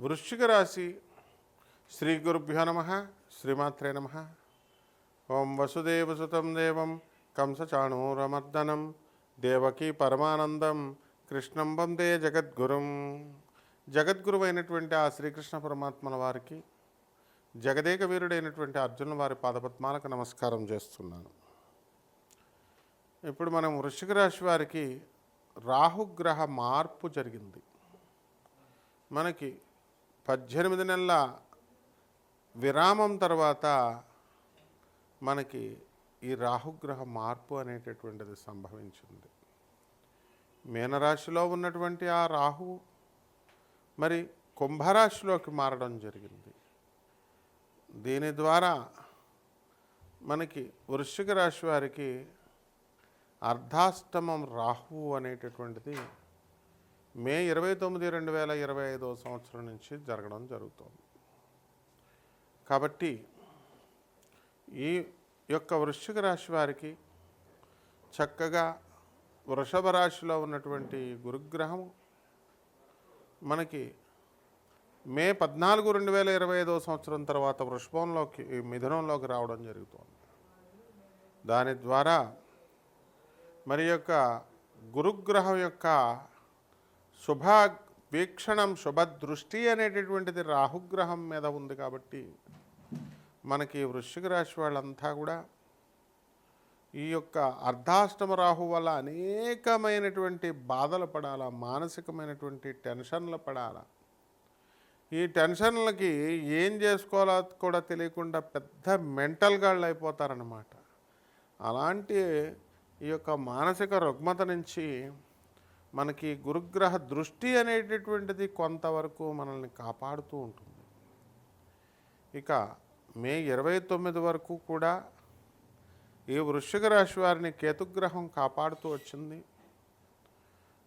వృశ్చిక రాశి శ్రీ గురుభ్యో నమ శ్రీమాత్రే నమ. ఓం వసుదేవసుతం దేవం కంసచాణూరమర్దనం దేవకీ పరమానందం కృష్ణం వందే జగద్గురుం. జగద్గురువైనటువంటి ఆ శ్రీకృష్ణ పరమాత్మల వారికి జగదేక వీరుడైనటువంటి అర్జునుల వారి పాదపద్మాలకు నమస్కారం చేస్తున్నాను. ఇప్పుడు మనం వృశ్చిక రాశి వారికి రాహుగ్రహ మార్పు జరిగింది. మనకి పద్దెనిమిది నెలల విరామం తర్వాత మనకి ఈ రాహుగ్రహ మార్పు అనేటటువంటిది సంభవించింది. మీనరాశిలో ఉన్నటువంటి ఆ రాహువు మరి కుంభరాశిలోకి మారడం జరిగింది. దీని ద్వారా మనకి వృశ్చిక రాశి వారికి అర్ధాష్టమం రాహువు అనేటటువంటిది మే ఇరవై తొమ్మిది రెండు వేల ఇరవై ఐదవ సంవత్సరం నుంచి జరగడం జరుగుతుంది. కాబట్టి ఈ యొక్క వృశ్చిక రాశి వారికి చక్కగా వృషభ రాశిలో ఉన్నటువంటి గురుగ్రహము మనకి మే పద్నాలుగు రెండు వేల ఇరవై ఐదవ సంవత్సరం తర్వాత వృషభంలోకి ఈ మిథునంలోకి రావడం జరుగుతుంది. దాని ద్వారా మరి యొక్క గురుగ్రహం యొక్క శుభ వీక్షణం శుభ దృష్టి అనేటటువంటిది రాహుగ్రహం మీద ఉంది కాబట్టి మనకి వృశ్చిక రాశి వాళ్ళంతా కూడా ఈ యొక్క అర్ధాష్టమ రాహు వల్ల అనేకమైనటువంటి బాధలు పడాలా మానసికమైనటువంటి టెన్షన్లు పడాలా. ఈ టెన్షన్లకి ఏం చేసుకోవాలో కూడా తెలియకుండా పెద్ద మెంటల్ గాళ్ళు అయిపోతారనమాట అలాంటి ఈ యొక్క మానసిక రుగ్మత నుంచి మనకి గురుగ్రహ దృష్టి అనేటటువంటిది కొంతవరకు మనల్ని కాపాడుతూ ఉంటుంది. ఇక మే ఇరవై తొమ్మిది వరకు కూడా ఈ వృషిక రాశి వారిని కేతుగ్రహం కాపాడుతూ వచ్చింది.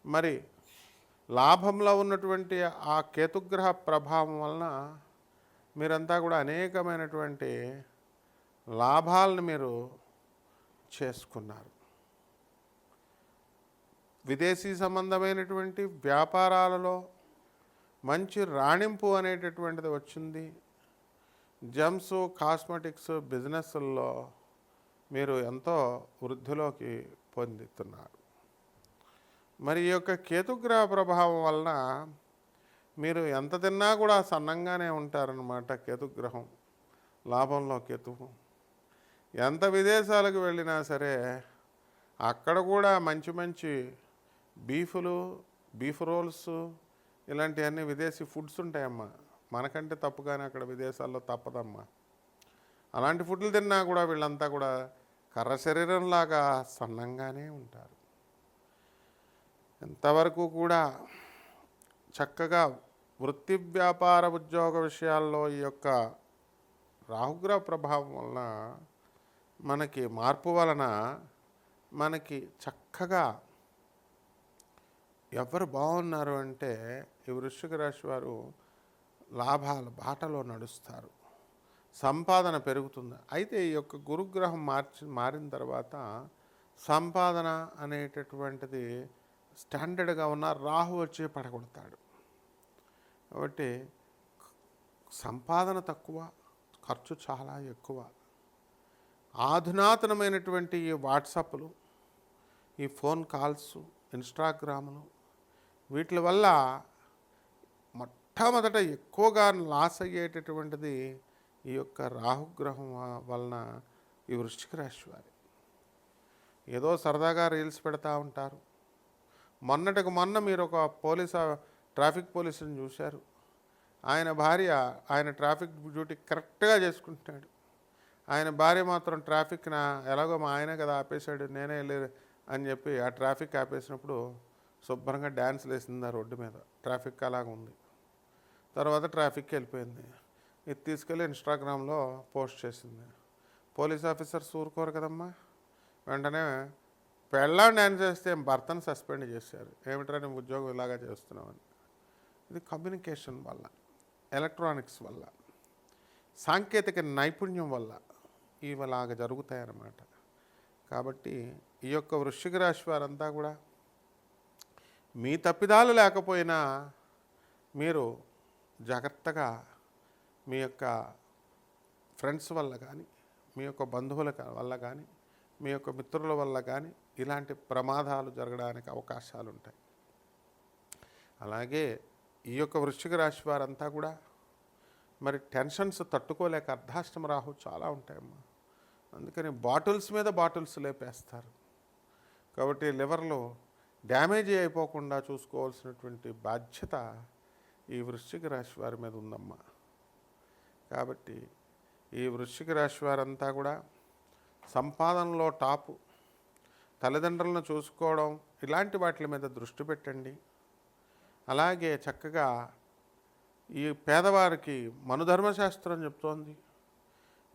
మరి లాభంలో ఉన్నటువంటి ఆ కేతుగ్రహ ప్రభావం వలన మీరంతా కూడా అనేకమైనటువంటి లాభాలను మీరు చేసుకున్నారు. విదేశీ సంబంధమైనటువంటి వ్యాపారాలలో మంచి రాణింపు అనేటటువంటిది వచ్చింది. జమ్స్ కాస్మెటిక్స్ బిజినెస్ల్లో మీరు ఎంతో వృద్ధిలోకి పొందుతున్నారు. మరి ఈ యొక్క కేతుగ్రహ ప్రభావం వలన మీరు ఎంత తిన్నా కూడా సన్నంగానే ఉంటారనమాట కేతుగ్రహం లాభంలో కేతువు. ఎంత విదేశాలకు వెళ్ళినా సరే అక్కడ కూడా మంచి మంచి బీఫ్లు బీఫ్ రోల్స్ ఇలాంటివన్నీ విదేశీ ఫుడ్స్ ఉంటాయమ్మా. మనకంటే తప్పు కానీ అక్కడ విదేశాల్లో తప్పదమ్మా. అలాంటి ఫుడ్లు తిన్నా కూడా వీళ్ళంతా కూడా కర్ర శరీరంలాగా సన్నంగానే ఉంటారు. ఎంతవరకు కూడా చక్కగా వృత్తి వ్యాపార ఉద్యోగ విషయాల్లో ఈ యొక్క రాహుగ్రహ ప్రభావం వలన మనకి మార్పు వలన మనకి చక్కగా ఎవరు బాగున్నారు అంటే ఈ వృశ్చిక రాశి వారు లాభాల బాటలో నడుస్తారు. సంపాదన పెరుగుతుంది. అయితే ఈ యొక్క గురుగ్రహం మార్చి మారిన తర్వాత సంపాదన అనేటటువంటిది స్టాండర్డ్గా ఉన్న రాహు వచ్చి పడగొడతాడు. కాబట్టి సంపాదన తక్కువ ఖర్చు చాలా ఎక్కువ. ఆధునాతనమైనటువంటి ఈ వాట్సాప్లు ఈ ఫోన్ కాల్స్ ఇన్స్టాగ్రాములు వీటి వల్ల మొట్టమొదట ఎక్కువగా లాస్ అయ్యేటటువంటిది ఈ యొక్క రాహుగ్రహం వలన ఈ వృశ్చిక రాశి వారి. ఏదో సరదాగా రీల్స్ పెడతా ఉంటారు. మొన్నటికి మొన్న మీరు ఒక పోలీస్ ట్రాఫిక్ పోలీసుని చూశారు. ఆయన భార్య ఆయన ట్రాఫిక్ డ్యూటీ కరెక్ట్గా చేసుకుంటున్నాడు. ఆయన భార్య మాత్రం ట్రాఫిక్ నా ఎలాగో మా ఆయనే కదా ఆపేశాడు నేనే వెళ్ళి అని చెప్పి ఆ ట్రాఫిక్ ఆపేసినప్పుడు శుభ్రంగా డ్యాన్స్ వేసింది ఆ రోడ్డు మీద. ట్రాఫిక్ అలాగ ఉంది. తర్వాత ట్రాఫిక్కి వెళ్ళిపోయింది. ఇది తీసుకెళ్ళి ఇన్స్టాగ్రామ్లో పోస్ట్ చేసింది. పోలీస్ ఆఫీసర్స్ ఊరుకోరు కదమ్మా. వెంటనే పెళ్ళాం డ్యాన్స్ చేస్తే భర్తను సస్పెండ్ చేశారు. ఏమిట్రా నేను ఉద్యోగం ఇలాగా చేస్తున్నామని ఇది కమ్యూనికేషన్ వల్ల ఎలక్ట్రానిక్స్ వల్ల సాంకేతిక నైపుణ్యం వల్ల ఇవలాగా జరుగుతాయన్నమాట. కాబట్టి ఈ యొక్క వృశ్చిక రాశి వారంతా కూడా మీ తప్పిదాలు లేకపోయినా మీరు జాగ్రత్తగా మీ యొక్క ఫ్రెండ్స్ వల్ల కానీ మీ యొక్క బంధువుల వల్ల కానీ మీ యొక్క మిత్రుల వల్ల కానీ ఇలాంటి ప్రమాదాలు జరగడానికి అవకాశాలు ఉంటాయి. అలాగే ఈ యొక్క వృశ్చిక రాశి వారంతా కూడా మరి టెన్షన్స్ తట్టుకోలేక అర్ధాష్టమ రాహు చాలా ఉంటాయమ్మా. అందుకని బాటిల్స్ మీద బాటిల్స్ లేపేస్తారు. కాబట్టి లివర్లో డ్యామేజ్ అయిపోకుండా చూసుకోవాల్సినటువంటి బాధ్యత ఈ వృశ్చిక రాశి వారి మీద ఉందమ్మా. కాబట్టి ఈ వృశ్చిక రాశి వారంతా కూడా సంపాదనలో టాపు తల్లిదండ్రులను చూసుకోవడం ఇలాంటి వాటి మీద దృష్టి పెట్టండి. అలాగే చక్కగా ఈ పేదవారికి మనుధర్మశాస్త్రం చెప్తోంది.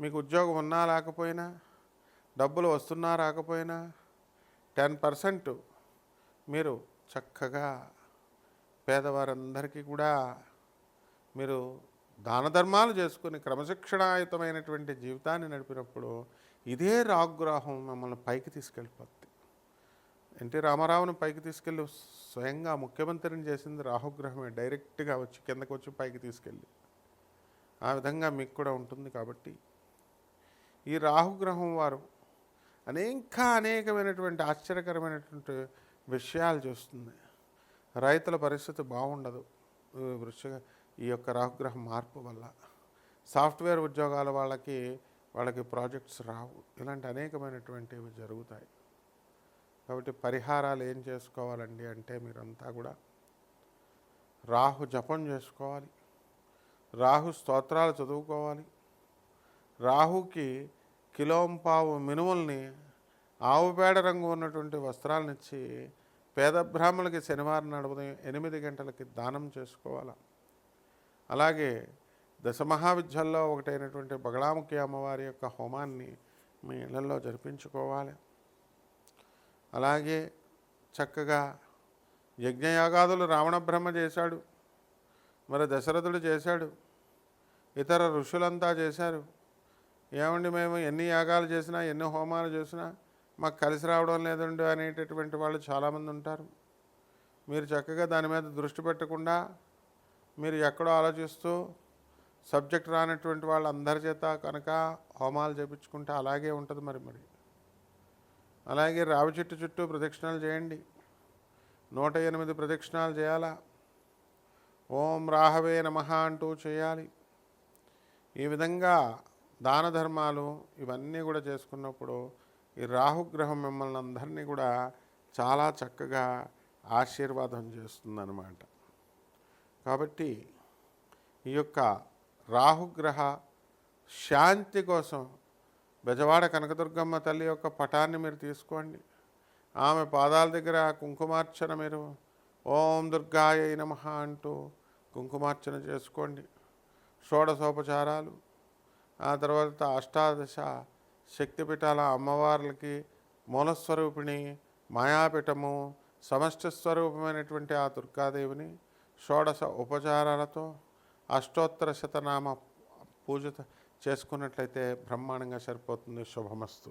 మీకు ఉద్యోగం ఉన్నా లేకపోయినా డబ్బులు వస్తున్నా రాకపోయినా టెన్ పర్సెంట్ మీరు చక్కగా పేదవారందరికీ కూడా మీరు దాన ధర్మాలు చేసుకుని క్రమశిక్షణాయుతమైనటువంటి జీవితాన్ని నడిపినప్పుడు ఇదే రాగ్రహం మిమ్మల్ని పైకి తీసుకెళ్ళిపోద్ది. ఎన్టీ రామారావుని పైకి తీసుకెళ్ళి స్వయంగా ముఖ్యమంత్రిని చేసింది రాహుగ్రహమే డైరెక్ట్గా వచ్చి కిందకు వచ్చి పైకి తీసుకెళ్ళి. ఆ విధంగా మీకు కూడా ఉంటుంది కాబట్టి ఈ రాహుగ్రహం వారు అనేక అనేకమైనటువంటి ఆశ్చర్యకరమైనటువంటి విషయాలు చూస్తుంది. రైతుల పరిస్థితి బాగుండదు. ఈ ఈ యొక్క రాహుగ్రహ మార్పు వల్ల. సాఫ్ట్వేర్ ఉద్యోగాల వాళ్ళకి వాళ్ళకి ప్రాజెక్ట్స్ రావు. ఇలాంటి అనేకమైనటువంటివి జరుగుతాయి. కాబట్టి పరిహారాలు ఏం చేసుకోవాలండి అంటే మీరంతా కూడా రాహు జపం చేసుకోవాలి. రాహు స్తోత్రాలు చదువుకోవాలి. రాహుకి కిలోంపావు మినుముల్ని ఆవు పేడ రంగు ఉన్నటువంటి వస్త్రాలను ఇచ్చి పేద బ్రాహ్మణులకి శనివారం నాడు ఉదయం ఎనిమిది గంటలకి దానం చేసుకోవాలి? అలాగే దశమహావిద్యల్లో ఒకటైనటువంటి బగళాముఖి అమ్మవారి యొక్క హోమాన్ని మీ ఇళ్ళలో జరిపించుకోవాలి. అలాగే చక్కగా యజ్ఞయాగాదులు రావణ బ్రహ్మ చేశాడు మరి దశరథుడు చేశాడు ఇతర ఋషులంతా చేశారు. ఏమండి మేము ఎన్ని యాగాలు చేసినా ఎన్ని హోమాలు చేసినా మాకు కలిసి రావడం లేదండి అనేటటువంటి వాళ్ళు చాలామంది ఉంటారు. మీరు చక్కగా దాని మీద దృష్టి పెట్టకుండా మీరు ఎక్కడో ఆలోచిస్తూ సబ్జెక్ట్ రానటువంటి వాళ్ళందరి చేత కనుక హోమాలు చేపించుకుంటే అలాగే ఉంటుంది మరి మరి. అలాగే రావి చెట్టు చుట్టూ ప్రదక్షిణాలు చేయండి. నూట ఎనిమిది ప్రదక్షిణాలు చేయాలా? ఓం రాహవే నమ అంటూ చేయాలి. ఈ విధంగా దాన ధర్మాలు ఇవన్నీ కూడా చేసుకున్నప్పుడు ఈ రాహుగ్రహం మిమ్మల్ని అందరినీ కూడా చాలా చక్కగా ఆశీర్వాదం చేస్తుందన్నమాట. కాబట్టి ఈ యొక్క రాహుగ్రహ శాంతి కోసం బెజవాడ కనకదుర్గమ్మ తల్లి యొక్క పటాన్ని మీరు తీసుకోండి. ఆమె పాదాల దగ్గర కుంకుమార్చన మీరు ఓం దుర్గాయ నమ అంటూ కుంకుమార్చన చేసుకోండి. షోడశోపచారాలు ఆ తర్వాత అష్టాదశ శక్తిపీఠాల అమ్మవార్లకి మూలస్వరూపిణి మాయాపీఠము సమష్టి స్వరూపమైనటువంటి ఆ దుర్గాదేవిని షోడశ ఉపచారాలతో అష్టోత్తర శతనామ పూజ చేసుకున్నట్లయితే బ్రహ్మాండంగా సరిపోతుంది. శుభమస్తు.